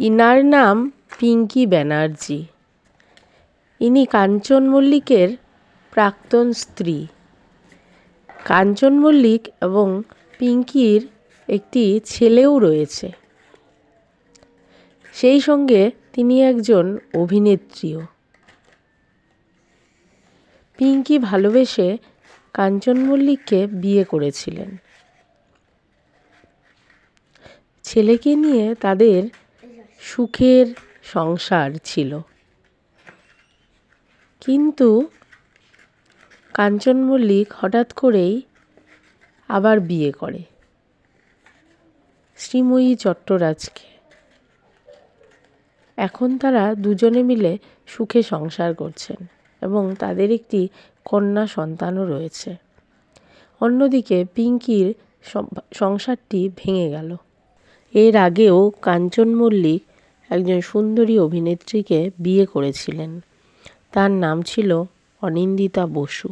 Inner নাম পিঙ্কি ব্যানার্জি। ইনি কাঞ্চন মল্লিকের প্রাক্তন স্ত্রী। কাঞ্চন মল্লিক এবং পিঙ্কির একটি ছেলেও রয়েছে। সেই সঙ্গে তিনি একজন অভিনেত্রীও। পিঙ্কি ভালোবেসে কাঞ্চন মল্লিককে বিয়ে করেছিলেন। ছেলেকে নিয়ে তাদের সুখের সংসার ছিল। কিন্তু কাঞ্চন মল্লিক হঠাৎ করেই আবার বিয়ে করে শ্রীময়ী চট্টরাজকে। এখন তারা দুজনে মিলে সুখে সংসার করছেন এবং তাদের একটি কন্যা সন্তানও রয়েছে। অন্যদিকে পিঙ্কির সংসারটি ভেঙে গেল। এর আগেও কাঞ্চন মল্লিক একজন সুন্দরী অভিনেত্রীকে বিয়ে করেছিলেন। তার নাম ছিল অনিন্দিতা বসু।